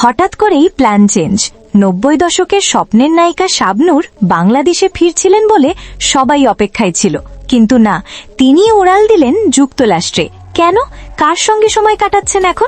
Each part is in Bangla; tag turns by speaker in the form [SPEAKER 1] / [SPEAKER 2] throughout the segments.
[SPEAKER 1] হঠাৎ করেই প্ল্যান চেঞ্জ। নব্বই দশকের স্বপ্নের নায়িকা শাবনূর বাংলাদেশে ফিরছিলেন বলে সবাই অপেক্ষায় ছিল। কিন্তু না, তিনি ওড়াল দিলেন যুক্তরাষ্ট্রে। কেন? কার সঙ্গে সময় কাটাচ্ছেন এখন?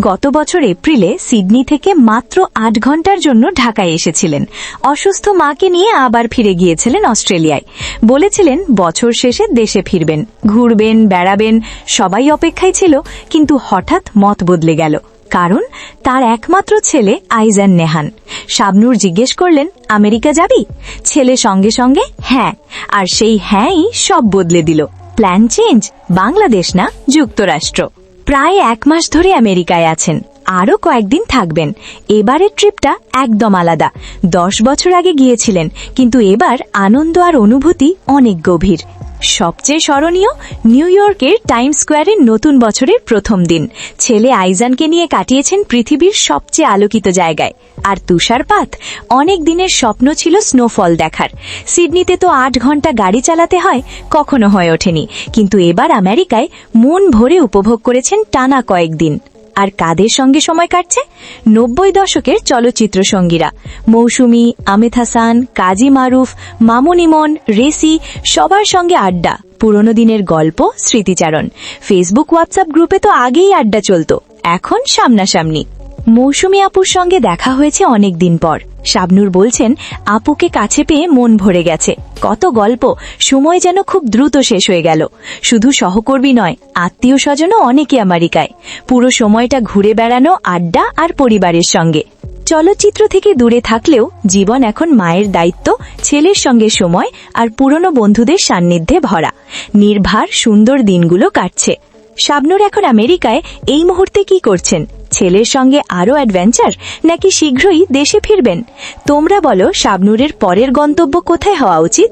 [SPEAKER 1] গত বছর এপ্রিলে সিডনি থেকে মাত্র আট ঘণ্টার জন্য ঢাকায় এসেছিলেন। অসুস্থ মাকে নিয়ে আবার ফিরে গিয়েছিলেন অস্ট্রেলিয়ায়। বলেছিলেন, বছর শেষে দেশে ফিরবেন। ঘুরবেন, বেড়াবেন, সবাই অপেক্ষায় ছিল, কিন্তু হঠাৎ মত বদলে গেল। কারণ তার একমাত্র ছেলে আইজান নেহান। শাবনুর জিজ্ঞেস করলেন, আমেরিকা যাবি? ছেলে সঙ্গে সঙ্গে হ্যাঁ। আর সেই হ্যাঁই সব বদলে দিল। প্ল্যান চেঞ্জ, বাংলাদেশ না যুক্তরাষ্ট্র। প্রায় এক মাস ধরে আমেরিকায় আছেন, আরও কয়েকদিন থাকবেন। এবারের ট্রিপটা একদম আলাদা। দশ বছর আগে গিয়েছিলেন, কিন্তু এবার আনন্দ আর অনুভূতি অনেক গভীর। সবচেয়ে স্মরণীয় নিউ ইয়র্কের টাইম স্কোয়ারের নতুন বছরের প্রথম দিন। ছেলে আইজানকে নিয়ে কাটিয়েছেন পৃথিবীর সবচেয়ে আলোকিত জায়গায়। আর তুষারপাত অনেক দিনের স্বপ্ন ছিল স্নোফল দেখার। সিডনিতে তো আট ঘণ্টা গাড়ি চালাতে হয়, কখনো হয়ে ওঠেনি। কিন্তু এবার আমেরিকায় মন ভরে উপভোগ করেছেন টানা কয়েকদিন। আর কাদের সঙ্গে সময় কাটছে? নব্বই দশকের চলচ্চিত্র সঙ্গীরা। মৌসুমী আমেদ হাসান, কাজী মারুফ, মামুন ইমন, রেসি, সবার সঙ্গে আড্ডা। পুরনো দিনের গল্প, স্মৃতিচারণ। ফেসবুক, হোয়াটসঅ্যাপ গ্রুপে তো আগেই আড্ডা চলত। এখন সামনাসামনি। মৌসুমী আপুর সঙ্গে দেখা হয়েছে অনেক দিন পর। শাবনুর বলছেন, আপুকে কাছে পেয়ে মন ভরে গেছে। কত গল্প, সময় যেন খুব দ্রুত শেষ হয়ে গেল। শুধু সহকর্মী নয় আত্মীয় স্বজনও অনেকে আমেরিকায়। পুরো সময়টা ঘুরে বেড়ানো আড্ডা আর পরিবারের সঙ্গে। চলচ্চিত্র থেকে দূরে থাকলেও জীবন এখন মায়ের দায়িত্ব, ছেলের সঙ্গে সময় আর পুরনো বন্ধুদের সান্নিধ্যে ভরা। নির্ভার, সুন্দর দিনগুলো কাটছে। শাবনুর এখন আমেরিকায়, এই মুহূর্তে কি করছেন? ছেলের সঙ্গে আরও অ্যাডভেঞ্চার নাকি শীঘ্রই দেশে ফিরবেন? তোমরা বলো, শাবনুরের পরের গন্তব্য কোথায় হওয়া উচিত?